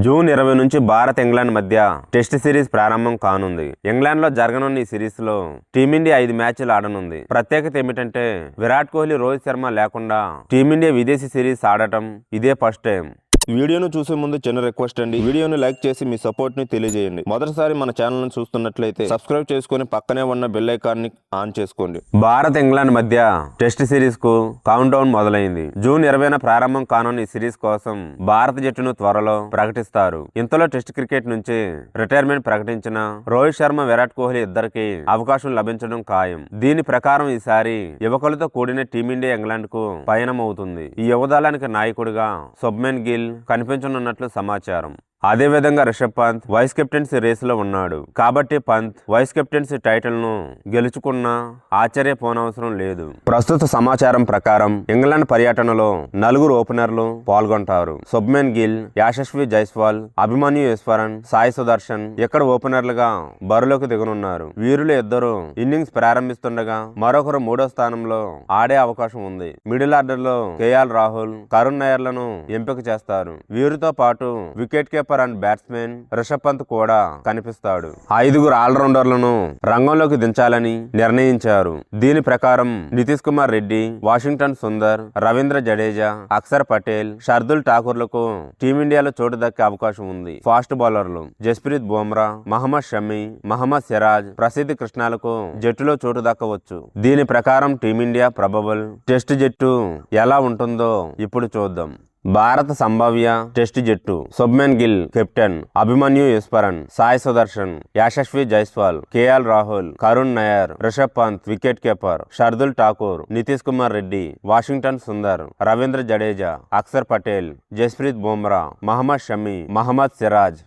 June ఇరవై నుంచి Bharat England మధ్య టెస్ట్ సిరీస్ ప్రారంభం కానుంది. ఇంగ్లాండ్లో జరగనున్న ఈ సిరీస్లో టీమిండియా ఐదు మ్యాచ్లు ఆడనుంది. ప్రత్యేకత ఏమిటంటే విరాట్ కోహ్లీ రోహిత్ శర్మ లేకుండా టీమిండియా విదేశీ సిరీస్ ఆడటం ఇదే ఫస్ట్ టైం. వీడియోను చూసే ముందు చిన్న రిక్వెస్ట్ అండి. వీడియోను లైక్ చేసి మీ సపోర్ట్ని తెలియజేయండి. మొదటిసారి మన ఛానల్ని చూస్తున్నట్లయితే సబ్స్క్రైబ్ చేసుకొని పక్కనే ఉన్న బెల్ ఐకాన్ని ఆన్ చేసుకోండి. భారత్ ఇంగ్లాండ్ మధ్య టెస్ట్ సిరీస్కు కౌంట్ డౌన్ మొదలైంది. జూన్ ఇరవైన ప్రారంభం కానున్న ఈ సిరీస్ కోసం భారత జట్టును త్వరలో ప్రకటిస్తారు. ఇంతలో టెస్ట్ క్రికెట్ నుంచి రిటైర్మెంట్ ప్రకటించిన రోహిత్ శర్మ విరాట్ కోహ్లీ ఇద్దరికి అవకాశం లభించడం ఖాయం. దీని ప్రకారం ఈసారి యువకులతో కూడిన టీమిండియా ఇంగ్లాండ్కు పయనం అవుతుంది ఈ యువదళానికి నాయకుడిగా సుబ్మెన్ గిల్ కనిపించనున్నట్లు సమాచారం. అదేవిధంగా రిషబ్ పంత్ వైస్ కెప్టెన్సీ రేసులో ఉన్నాడు. కాబట్టి పంత్ వైస్ కెప్టెన్సీ టైటిల్ను గెలుచుకున్నా ఆశ్చర్యపోనవసరం లేదు. ప్రస్తుత సమాచారం ప్రకారం ఇంగ్లాండ్ పర్యటనలో నలుగురు ఓపెనర్లు పాల్గొంటారు. సుబ్మెన్ గిల్ యాశస్వి జైస్వాల్ అభిమన్యు ఈశ్వరన్ సాయి సుదర్శన్ ఇక్కడ ఓపెనర్లుగా బరిలోకి దిగనున్నారు. వీరులు ఇద్దరు ఇన్నింగ్స్ ప్రారంభిస్తుండగా మరొకరు మూడో స్థానంలో ఆడే అవకాశం ఉంది. మిడిల్ ఆర్డర్లో కేఎల్ రాహుల్ కరుణ్ నాయర్లను ఎంపిక చేస్తారు. వీరితో పాటు wicket keeper and batsmen Rishabh Pant కూడా కనిపిస్తాడు. ఐదుగురు ఆల్రౌండర్లను రంగంలోకి దించాలని నిర్ణయించారు. దీని ప్రకారం నితీష్ కుమార్ రెడ్డి వాషింగ్టన్ సుందర్ రవీంద్ర జడేజా అక్షర్ పటేల్ షర్దుల్ ఠాకూర్లకు టీమిండియాలో చోటు దక్కే అవకాశం ఉంది. ఫాస్ట్ బౌలర్లు జస్ప్రీత్ బుమ్రా మహమ్మద్ షమి మహమ్మద్ సిరాజ్ ప్రసిద్ధి కృష్ణాలకు జట్టులో చోటు దక్కవచ్చు. దీని ప్రకారం టీమిండియా ప్రభబల్ టెస్ట్ జట్టు ఎలా ఉంటుందో ఇప్పుడు చూద్దాం. భారత సంభావ్య టెస్ట్ జట్టు Shubman Gill captain Abhimanyu Easwaran Sai Sudharsan Yashasvi Jaiswal KL Rahul Karun Nair Rishabh Pant wicket keeper Shardul Thakur Nitish Kumar Reddy Washington Sundar Ravindra Jadeja Axar Patel Jasprit Bumrah Mohammed Shami Mohammed Siraj.